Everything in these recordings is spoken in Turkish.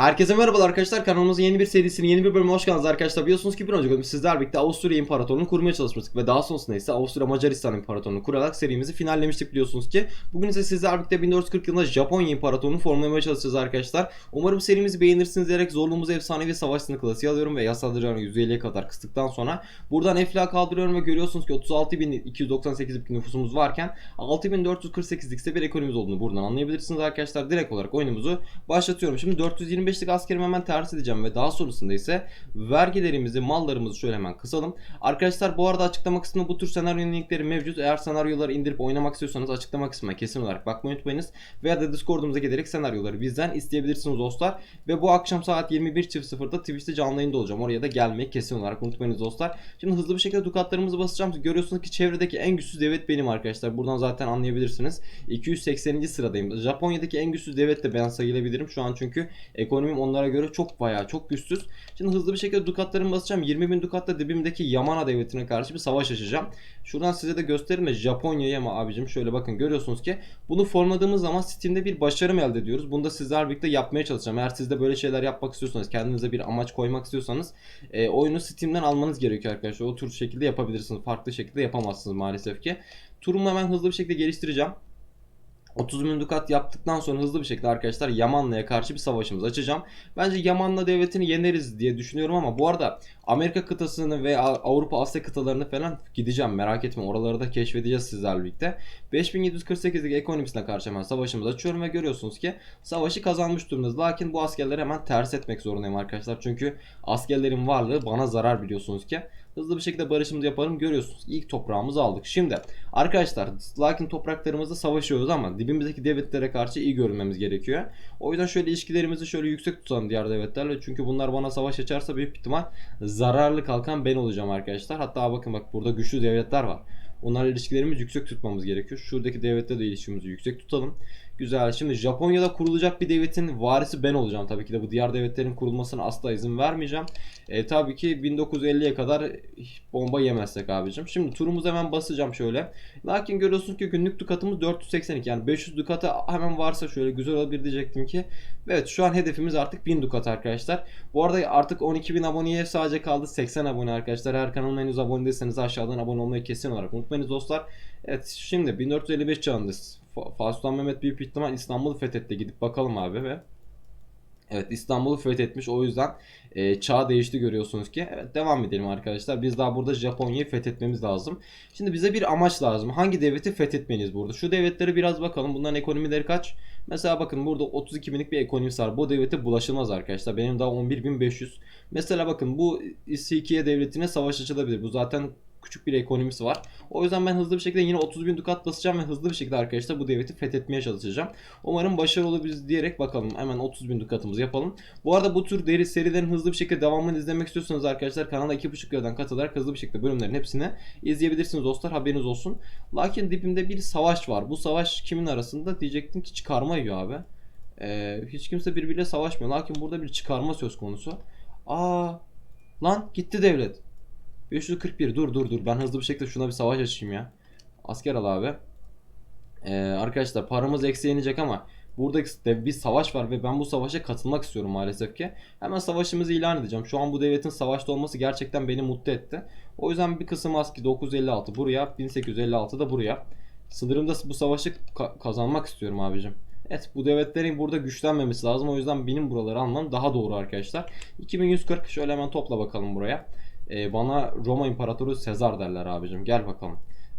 Herkese merhabalar arkadaşlar. Kanalımızın yeni bir serisinin yeni bir bölümüne hoş geldiniz arkadaşlar. Biliyorsunuz ki bir önceki bölüm sizler birlikte Avusturya İmparatorluğu'nu kurmaya çalışmıştık ve daha sonrasında ise Avusturya Macaristan İmparatorluğu'nu kurarak serimizi finallemiştik biliyorsunuz ki. Bugün ise sizler birlikte 1440 yılında Japonya İmparatorluğu'nu formlamaya çalışacağız arkadaşlar. Umarım serimizi beğenirsiniz diyerek zorluğumuzu efsanevi savaş sınır klasiği alıyorum ve yasal saldırılarını %50'ye kadar kıstıktan sonra buradan efla kaldırıyorum ve görüyorsunuz ki 36.298 bir nüfusumuz varken 6448'lik ise bir ekonomimiz olduğunu buradan anlayabilirsiniz arkadaşlar. Direkt olarak oyunumuzu başlatıyorum. Şimdi 425'lik askerimi hemen ters edeceğim ve daha sonrasında ise vergilerimizi, mallarımızı şöyle hemen kısalım. Arkadaşlar bu arada açıklama kısmında bu tür senaryo linkleri mevcut. Eğer senaryoları indirip oynamak istiyorsanız açıklama kısmına kesin olarak bakmayı unutmayınız. Veya da Discord'umuza gelerek senaryoları bizden isteyebilirsiniz dostlar. Ve bu akşam saat 21.00'da Twitch'te canlı yayında olacağım. Oraya da gelmeyi kesin olarak unutmayınız dostlar. Şimdi hızlı bir şekilde dukatlarımızı basacağım. Görüyorsunuz ki çevredeki en güçsüz devlet benim arkadaşlar. Buradan zaten anlayabilirsiniz. 280. sıradayım. Japonya'daki en güçsüz devlet de ben sayılabilirim şu an çünkü ekonomim onlara göre çok bayağı çok güçsüz. Şimdi hızlı bir şekilde dukatlarımı basacağım. 20 bin dukatla dibimdeki Yamana devletine karşı bir savaş açacağım. Şuradan size de göstereyim mi? Japonya'ya ama abicim şöyle bakın görüyorsunuz ki bunu formladığımız zaman Steam'de bir başarım elde ediyoruz. Bunu da sizler birlikte yapmaya çalışacağım. Eğer siz de böyle şeyler yapmak istiyorsanız, kendinize bir amaç koymak istiyorsanız e, oyunu Steam'den almanız gerekiyor arkadaşlar. O tür şekilde yapabilirsiniz. Farklı şekilde yapamazsınız maalesef ki. Turumu hemen hızlı bir şekilde geliştireceğim. 30 bin dukat yaptıktan sonra hızlı bir şekilde arkadaşlar Yamanlı'ya karşı bir savaşımız açacağım. Bence Yamanlı devletini yeneriz diye düşünüyorum ama bu arada Amerika kıtasını ve Avrupa Asya kıtalarını falan gideceğim merak etmeyin oraları da keşfedeceğiz sizlerle birlikte. 5748'lik ekonomisine karşı hemen savaşımızı açıyorum ve görüyorsunuz ki savaşı kazanmış durumdayız. Lakin bu askerleri hemen ters etmek zorundayım arkadaşlar. Çünkü askerlerin varlığı bana zarar biliyorsunuz ki. Hızlı bir şekilde barışımızı yapalım. Görüyorsunuz ilk toprağımızı aldık. Şimdi arkadaşlar lakin topraklarımızda savaşıyoruz ama dibimizdeki devletlere karşı iyi görünmemiz gerekiyor. O yüzden şöyle ilişkilerimizi şöyle yüksek tutalım diğer devletlerle. Çünkü bunlar bana savaş açarsa büyük ihtimal zararlı kalkan ben olacağım arkadaşlar. Hatta bakın bak burada güçlü devletler var. Onlarla ilişkilerimizi yüksek tutmamız gerekiyor. Şuradaki devlette de ilişkimizi yüksek tutalım. Güzel. Şimdi Japonya'da kurulacak bir devletin varisi ben olacağım. Tabii ki de bu diğer devletlerin kurulmasına asla izin vermeyeceğim. E, tabii ki 1950'ye kadar bomba yemezsek abicim. Şimdi turumuzu hemen basacağım şöyle. Lakin görüyorsunuz ki günlük dukatımız 482. Yani 500 dukata hemen varsa şöyle güzel olabilir diyecektim ki. Evet şu an hedefimiz artık 1000 dukat arkadaşlar. Bu arada artık 12.000 aboneye sadece kaldı 80 abone arkadaşlar. Eğer kanalıma henüz abone değilseniz aşağıdan abone olmayı kesin olarak unutmayınız dostlar. Evet şimdi 1455 çağındayız. Fatih Mehmet büyük ihtimal İstanbul'u fethetti. Gidip bakalım abi ve Evet İstanbul'u fethetmiş o yüzden e, çağ değişti görüyorsunuz ki. Evet devam edelim arkadaşlar. Biz daha burada Japonya'yı fethetmemiz lazım. Şimdi bize bir amaç lazım. Hangi devleti fethetmeliyiz burada? Şu devletlere biraz bakalım. Bunların ekonomileri kaç? Mesela bakın burada 32 binlik bir ekonomisi var. Bu devlete bulaşılmaz arkadaşlar. Benim daha 11.500. Mesela bakın bu Sikiye devletine savaş açılabilir. Bu zaten küçük bir ekonomisi var. O yüzden ben hızlı bir şekilde yine 30 bin dukat basacağım ve hızlı bir şekilde arkadaşlar bu devleti fethetmeye çalışacağım. Umarım başarılı olabiliriz diyerek bakalım. Hemen 30 bin dukatımızı yapalım. Bu arada bu tür deri serilerin hızlı bir şekilde devamını izlemek istiyorsanız arkadaşlar kanala 2.5 liradan katılarak hızlı bir şekilde bölümlerin hepsini izleyebilirsiniz dostlar haberiniz olsun. Lakin dibimde bir savaş var. Bu savaş kimin arasında diyecektim ki çıkarma yiyor abi. Ee, hiç kimse birbiriyle savaşmıyor. Lakin burada bir çıkarma söz konusu. Aa lan gitti devlet. 541 dur dur dur ben hızlı bir şekilde şuna bir savaş açayım ya. Asker al abi. Ee, arkadaşlar paramız eksiye inecek ama burada bir savaş var ve ben bu savaşa katılmak istiyorum maalesef ki. Hemen savaşımızı ilan edeceğim. Şu an bu devletin savaşta olması gerçekten beni mutlu etti. O yüzden bir kısım aski 956 buraya 1856 da buraya. Sınırımda bu savaşı ka- kazanmak istiyorum abicim. Evet bu devletlerin burada güçlenmemesi lazım. O yüzden benim buraları almam daha doğru arkadaşlar. 2140 şöyle hemen topla bakalım buraya. Ee, bana Roma İmparatoru Sezar derler abicim. Gel bakalım.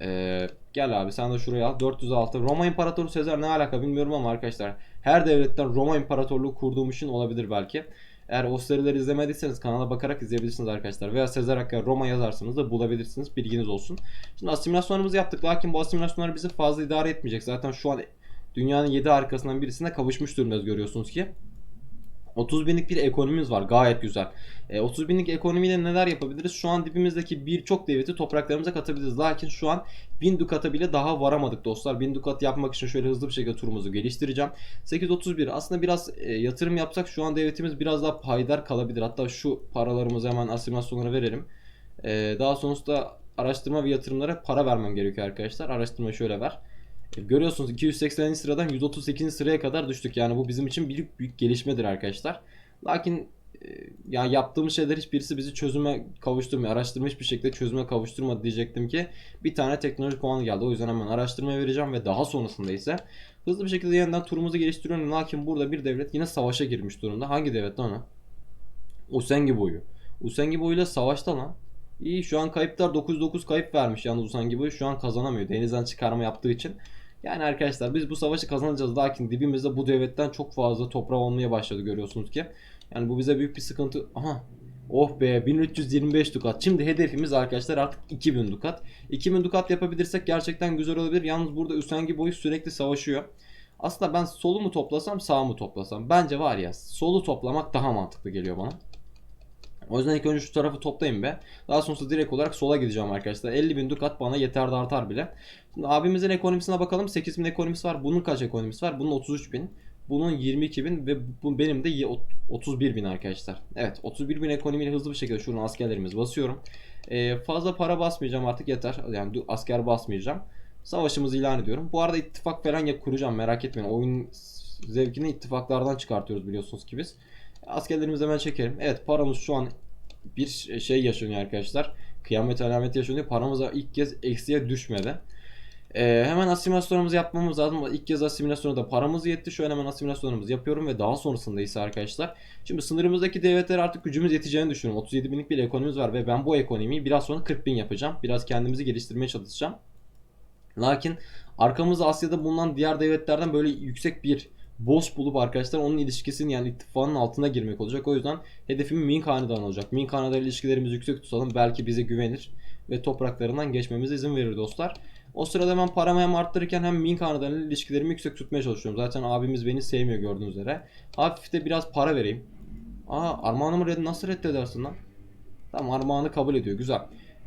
Ee, gel abi sen de şuraya al. 406. Roma İmparatoru Sezar ne alaka bilmiyorum ama arkadaşlar. Her devletten Roma İmparatorluğu kurduğum için olabilir belki. Eğer o serileri izlemediyseniz kanala bakarak izleyebilirsiniz arkadaşlar. Veya Sezar hakkında Roma yazarsanız da bulabilirsiniz. Bilginiz olsun. Şimdi asimilasyonlarımızı yaptık. Lakin bu asimilasyonlar bizi fazla idare etmeyecek. Zaten şu an dünyanın 7 harikasından birisine kavuşmuş durumdayız görüyorsunuz ki. 30 binlik bir ekonomimiz var gayet güzel. E, 30 binlik ekonomiyle neler yapabiliriz? Şu an dibimizdeki birçok devleti topraklarımıza katabiliriz. Lakin şu an 1000 dukata bile daha varamadık dostlar. 1000 dukat yapmak için şöyle hızlı bir şekilde turumuzu geliştireceğim. 831 aslında biraz e, yatırım yapsak şu an devletimiz biraz daha payidar kalabilir. Hatta şu paralarımızı hemen asimilasyonlara verelim. E, daha sonrasında araştırma ve yatırımlara para vermem gerekiyor arkadaşlar. Araştırmayı şöyle ver. Görüyorsunuz 280. sıradan 138. sıraya kadar düştük. Yani bu bizim için büyük büyük gelişmedir arkadaşlar. Lakin e, ya yaptığımız şeyler hiçbirisi bizi çözüme kavuşturmuyor. Araştırma hiçbir şekilde çözüme kavuşturmadı diyecektim ki bir tane teknoloji puanı geldi. O yüzden hemen araştırmaya vereceğim ve daha sonrasında ise hızlı bir şekilde yeniden turumuzu geliştiriyorum. Lakin burada bir devlet yine savaşa girmiş durumda. Hangi devlet lan o? Usengi boyu. Usengi boyuyla savaşta lan. İyi şu an kayıplar 9-9 kayıp vermiş yalnız Usengi boyu şu an kazanamıyor. Denizden çıkarma yaptığı için. Yani arkadaşlar biz bu savaşı kazanacağız. Lakin dibimizde bu devletten çok fazla toprağı olmaya başladı görüyorsunuz ki. Yani bu bize büyük bir sıkıntı. Aha. Oh be 1325 dukat. Şimdi hedefimiz arkadaşlar artık 2000 dukat. 2000 dukat yapabilirsek gerçekten güzel olabilir. Yalnız burada Üsengi boyu sürekli savaşıyor. Aslında ben solu mu toplasam sağ mı toplasam? Bence var ya solu toplamak daha mantıklı geliyor bana. O yüzden ilk önce şu tarafı toplayayım be. Daha sonrasında direkt olarak sola gideceğim arkadaşlar. 50 bin dukat bana yeter de artar bile. Şimdi abimizin ekonomisine bakalım. 8 bin ekonomisi var. Bunun kaç ekonomisi var? Bunun 33 bin. Bunun 22 bin ve bu benim de ye- ot- 31 bin arkadaşlar. Evet 31 bin ekonomiyle hızlı bir şekilde şuradan askerlerimizi basıyorum. Ee, fazla para basmayacağım artık yeter. Yani asker basmayacağım. Savaşımızı ilan ediyorum. Bu arada ittifak falan ya kuracağım merak etmeyin. Oyun zevkini ittifaklardan çıkartıyoruz biliyorsunuz ki biz. Askerlerimizi hemen çekelim. Evet paramız şu an bir şey yaşanıyor arkadaşlar. Kıyamet alameti yaşanıyor. Paramız ilk kez eksiye düşmedi. Ee, hemen asimilasyonumuzu yapmamız lazım. İlk kez asimilasyona da paramız yetti. Şu an hemen asimilasyonumuzu yapıyorum ve daha sonrasında ise arkadaşlar. Şimdi sınırımızdaki devletlere artık gücümüz yeteceğini düşünüyorum. 37 binlik bir ekonomimiz var ve ben bu ekonomiyi biraz sonra 40 bin yapacağım. Biraz kendimizi geliştirmeye çalışacağım. Lakin arkamızda Asya'da bulunan diğer devletlerden böyle yüksek bir boss bulup arkadaşlar onun ilişkisinin yani ittifakın altına girmek olacak. O yüzden hedefim Ming Hanedanı olacak. Ming Hanedanı ilişkilerimizi yüksek tutalım. Belki bize güvenir ve topraklarından geçmemize izin verir dostlar. O sırada ben paramı hem arttırırken hem Ming Hanedanı ile ilişkilerimi yüksek tutmaya çalışıyorum. Zaten abimiz beni sevmiyor gördüğünüz üzere. Hafif de biraz para vereyim. Aa armağanımı red nasıl reddedersin lan? Tamam armağanı kabul ediyor. Güzel.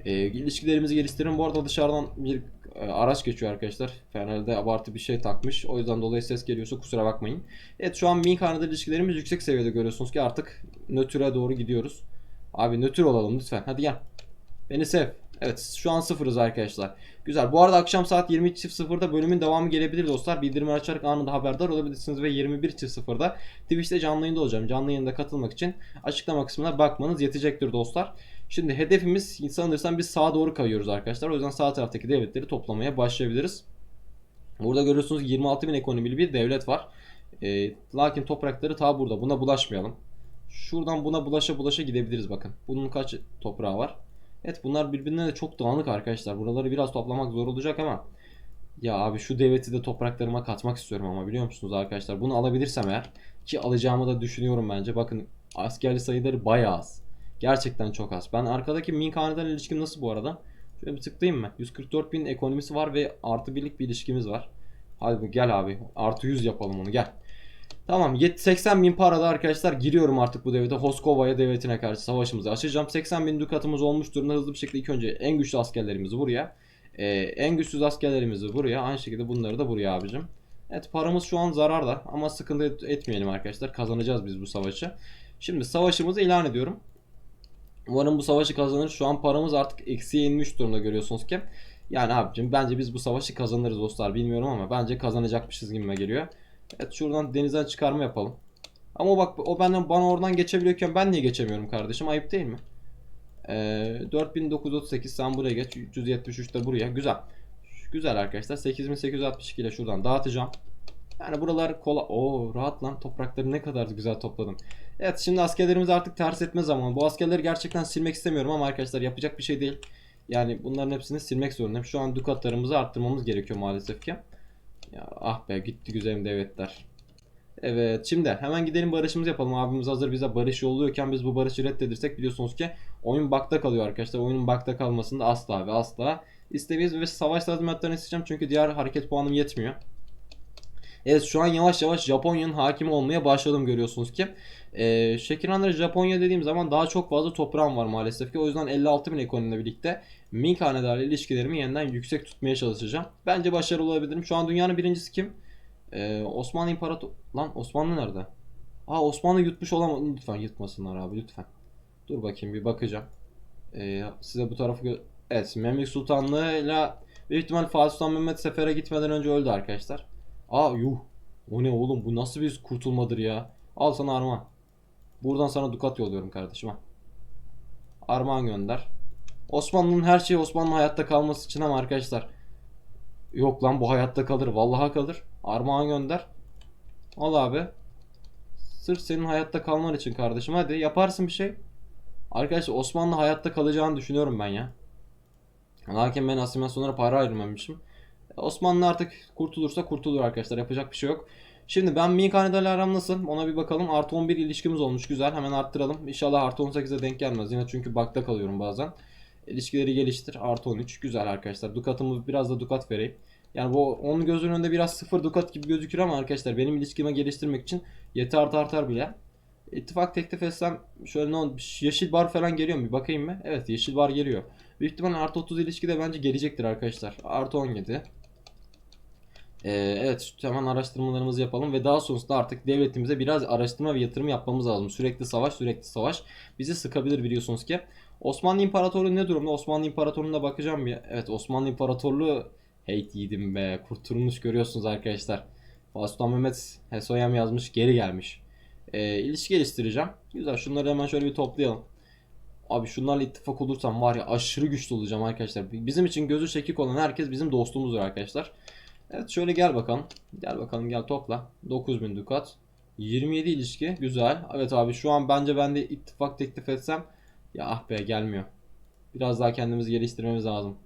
E, ilişkilerimizi geliştirelim. Bu arada dışarıdan bir e, araç geçiyor arkadaşlar. Herhalde abartı bir şey takmış. O yüzden dolayı ses geliyorsa kusura bakmayın. Evet şu an Ming Hanedanı ilişkilerimiz yüksek seviyede görüyorsunuz ki artık nötre doğru gidiyoruz. Abi nötr olalım lütfen. Hadi gel. Beni sev. Evet şu an sıfırız arkadaşlar. Güzel. Bu arada akşam saat 22.00'da bölümün devamı gelebilir dostlar. Bildirimi açarak anında haberdar olabilirsiniz ve 21.00'da Twitch'te canlı yayında olacağım. Canlı yayında katılmak için açıklama kısmına bakmanız yetecektir dostlar. Şimdi hedefimiz sanırsam biz sağa doğru kayıyoruz arkadaşlar. O yüzden sağ taraftaki devletleri toplamaya başlayabiliriz. Burada görüyorsunuz 26 bin ekonomili bir devlet var. E, lakin toprakları ta burada. Buna bulaşmayalım. Şuradan buna bulaşa bulaşa gidebiliriz bakın. Bunun kaç toprağı var? Evet bunlar birbirine de çok dağınık arkadaşlar. Buraları biraz toplamak zor olacak ama ya abi şu devleti de topraklarıma katmak istiyorum ama biliyor musunuz arkadaşlar? Bunu alabilirsem eğer ki alacağımı da düşünüyorum bence. Bakın askerli sayıları bayağı az. Gerçekten çok az. Ben arkadaki Ming Hanedan ilişkim nasıl bu arada? Şöyle bir tıklayayım mı? 144 bin ekonomisi var ve artı birlik bir ilişkimiz var. Hadi gel abi. Artı 100 yapalım onu gel. Tamam 80 bin parada arkadaşlar giriyorum artık bu devlete. Hoskova'ya devletine karşı savaşımızı açacağım. 80 bin dukatımız olmuş durumda. Hızlı bir şekilde ilk önce en güçlü askerlerimizi buraya. Ee, en güçsüz askerlerimizi buraya. Aynı şekilde bunları da buraya abicim. Evet paramız şu an zararda ama sıkıntı et- etmeyelim arkadaşlar. Kazanacağız biz bu savaşı. Şimdi savaşımızı ilan ediyorum. Umarım bu savaşı kazanır. Şu an paramız artık eksiye inmiş durumda görüyorsunuz ki. Yani abicim bence biz bu savaşı kazanırız dostlar. Bilmiyorum ama bence kazanacakmışız gibime geliyor. Evet şuradan denizden çıkarma yapalım. Ama bak o benden bana oradan geçebiliyorken ben niye geçemiyorum kardeşim? Ayıp değil mi? Ee, 4938 sen buraya geç. 373 de buraya. Güzel. Güzel arkadaşlar. 8862 ile şuradan dağıtacağım. Yani buralar kola... Oo rahat lan. Toprakları ne kadar güzel topladım. Evet şimdi askerlerimizi artık ters etme zamanı. Bu askerleri gerçekten silmek istemiyorum ama arkadaşlar yapacak bir şey değil. Yani bunların hepsini silmek zorundayım. Şu an dukatlarımızı arttırmamız gerekiyor maalesef ki. Ya ah be gitti güzelim devletler. Evet şimdi hemen gidelim barışımızı yapalım. Abimiz hazır bize barış yolluyorken biz bu barışı reddedirsek biliyorsunuz ki oyun bakta kalıyor arkadaşlar. Oyunun bakta kalmasını asla ve asla istemeyiz ve savaş tazminatlarını isteyeceğim çünkü diğer hareket puanım yetmiyor. Evet şu an yavaş yavaş Japonya'nın hakimi olmaya başladım görüyorsunuz ki. Ee, Şekiranları Japonya dediğim zaman daha çok fazla toprağım var maalesef ki. O yüzden 56 bin ekonomiyle birlikte Ming Hanedanı ilişkilerimi yeniden yüksek tutmaya çalışacağım. Bence başarılı olabilirim. Şu an dünyanın birincisi kim? Ee, Osmanlı İmparator... Lan Osmanlı nerede? Aa Osmanlı yutmuş olamaz. Lütfen yutmasınlar abi lütfen. Dur bakayım bir bakacağım. Ee, size bu tarafı... Evet Memlük Sultanlığı'yla büyük ihtimal Fatih Sultan Mehmet sefere gitmeden önce öldü arkadaşlar. Aa yuh. O ne oğlum bu nasıl bir kurtulmadır ya. Al sana armağan. Buradan sana dukat yolluyorum kardeşim ha. Armağan gönder. Osmanlı'nın her şeyi Osmanlı hayatta kalması için ama arkadaşlar. Yok lan bu hayatta kalır. Vallahi kalır. Armağan gönder. Al abi. Sırf senin hayatta kalman için kardeşim. Hadi yaparsın bir şey. Arkadaşlar Osmanlı hayatta kalacağını düşünüyorum ben ya. Lakin ben asimilasyonlara para ayırmamışım. Osmanlı artık kurtulursa kurtulur arkadaşlar. Yapacak bir şey yok. Şimdi ben Mink ile aram nasıl? Ona bir bakalım. Artı 11 ilişkimiz olmuş. Güzel. Hemen arttıralım. İnşallah artı 18'e denk gelmez. Yine çünkü bakta kalıyorum bazen. İlişkileri geliştir. Artı 13. Güzel arkadaşlar. Dukatımı biraz da dukat vereyim. Yani bu onun gözünün önünde biraz sıfır dukat gibi gözükür ama arkadaşlar benim ilişkimi geliştirmek için yeter artar artar bile. İttifak teklif etsem şöyle ne olmuş? Yeşil bar falan geliyor mu? Bir bakayım mı? Evet yeşil bar geliyor. Büyük ihtimalle artı 30 ilişki de bence gelecektir arkadaşlar. Artı 17. Ee, evet hemen araştırmalarımızı yapalım ve daha sonrasında artık devletimize biraz araştırma ve yatırım yapmamız lazım. Sürekli savaş sürekli savaş bizi sıkabilir biliyorsunuz ki. Osmanlı İmparatorluğu ne durumda? Osmanlı İmparatorluğu'na bakacağım bir. Evet Osmanlı İmparatorluğu hate yedim be kurtulmuş görüyorsunuz arkadaşlar. Sultan Mehmet Hesoyam yazmış geri gelmiş. Ee, ilişki geliştireceğim. Güzel şunları hemen şöyle bir toplayalım. Abi şunlarla ittifak olursam var ya aşırı güçlü olacağım arkadaşlar. Bizim için gözü çekik olan herkes bizim dostumuzdur arkadaşlar. Evet şöyle gel bakalım. Gel bakalım gel topla. 9000 dukat. 27 ilişki güzel. Evet abi şu an bence ben de ittifak teklif etsem ya ah be gelmiyor. Biraz daha kendimizi geliştirmemiz lazım.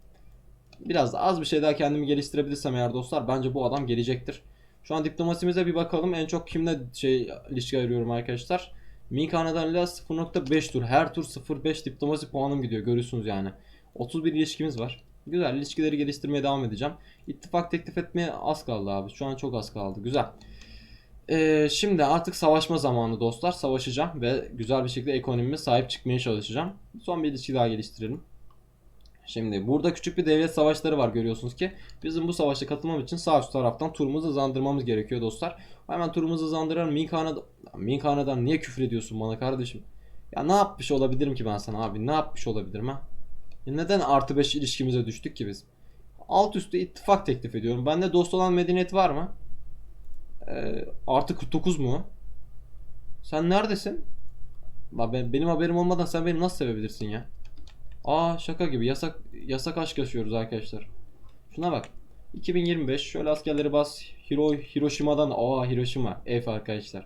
Biraz az bir şey daha kendimi geliştirebilirsem eğer dostlar bence bu adam gelecektir. Şu an diplomasimize bir bakalım. En çok kimle şey ilişki arıyorum arkadaşlar. Mink Hanedan'la 0.5 tur. Her tur 0.5 diplomasi puanım gidiyor. Görüyorsunuz yani. 31 ilişkimiz var. Güzel ilişkileri geliştirmeye devam edeceğim. İttifak teklif etmeye az kaldı abi. Şu an çok az kaldı. Güzel. Ee, şimdi artık savaşma zamanı dostlar. Savaşacağım ve güzel bir şekilde ekonomime sahip çıkmaya çalışacağım. Son bir ilişki daha geliştirelim. Şimdi burada küçük bir devlet savaşları var görüyorsunuz ki. Bizim bu savaşa katılmam için sağ üst taraftan turumuzu hızlandırmamız gerekiyor dostlar. Hemen turumuzu hızlandıralım. Mink Hanedan, Mink Hanedan niye küfür ediyorsun bana kardeşim? Ya ne yapmış olabilirim ki ben sana abi? Ne yapmış olabilirim ha? Neden artı 5 ilişkimize düştük ki biz? Alt üstü ittifak teklif ediyorum. Bende dost olan medeniyet var mı? Ee, artı 49 mu? Sen neredesin? Ben, benim haberim olmadan sen beni nasıl sevebilirsin ya? Aa şaka gibi yasak yasak aşk yaşıyoruz arkadaşlar. Şuna bak. 2025 şöyle askerleri bas. Hiro, Hiroşima'dan aa Hiroşima F arkadaşlar.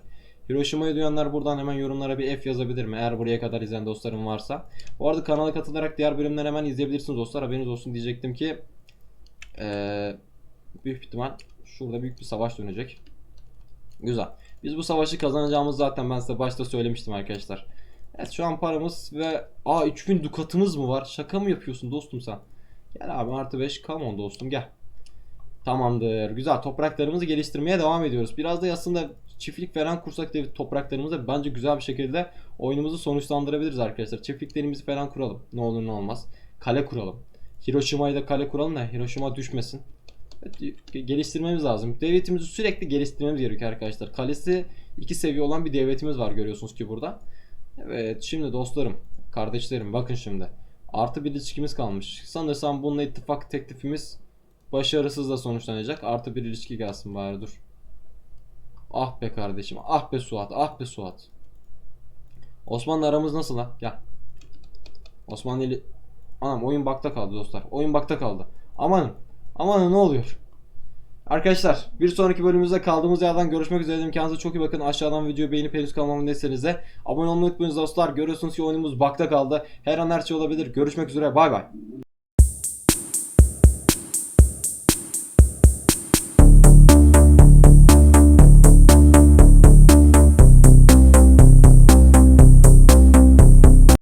Hiroşima'yı duyanlar buradan hemen yorumlara bir F yazabilir mi? Eğer buraya kadar izleyen dostlarım varsa. Bu arada kanala katılarak diğer bölümleri hemen izleyebilirsiniz dostlar. Haberiniz olsun diyecektim ki ee, büyük ihtimal şurada büyük bir savaş dönecek. Güzel. Biz bu savaşı kazanacağımız zaten ben size başta söylemiştim arkadaşlar. Evet şu an paramız ve aa 3000 dukatımız mı var? Şaka mı yapıyorsun dostum sen? Gel abi artı 5 come on dostum gel. Tamamdır. Güzel topraklarımızı geliştirmeye devam ediyoruz. Biraz da aslında çiftlik falan kursak da topraklarımızda bence güzel bir şekilde oyunumuzu sonuçlandırabiliriz arkadaşlar. Çiftliklerimizi falan kuralım. Ne olur ne olmaz. Kale kuralım. Hiroşima'yı da kale kuralım da Hiroşima düşmesin. Geliştirmemiz lazım. Devletimizi sürekli geliştirmemiz gerekiyor arkadaşlar. Kalesi iki seviye olan bir devletimiz var görüyorsunuz ki burada. Evet şimdi dostlarım, kardeşlerim bakın şimdi. Artı bir ilişkimiz kalmış. Sanırsam bununla ittifak teklifimiz başarısızla sonuçlanacak. Artı bir ilişki gelsin bari dur. Ah be kardeşim, ah be Suat, ah be Suat. Osmanlı aramız nasıl lan? Gel. Osmanlı ili... Anam oyun bakta kaldı dostlar. Oyun bakta kaldı. Amanın. Amanın ne oluyor? Arkadaşlar bir sonraki bölümümüzde kaldığımız yerden görüşmek üzere. İmkanınıza çok iyi bakın. Aşağıdan videoyu beğenip henüz kanalıma deseniz de abone olmayı unutmayınız dostlar. Görüyorsunuz ki oyunumuz bakta kaldı. Her an her şey olabilir. Görüşmek üzere. Bay bay.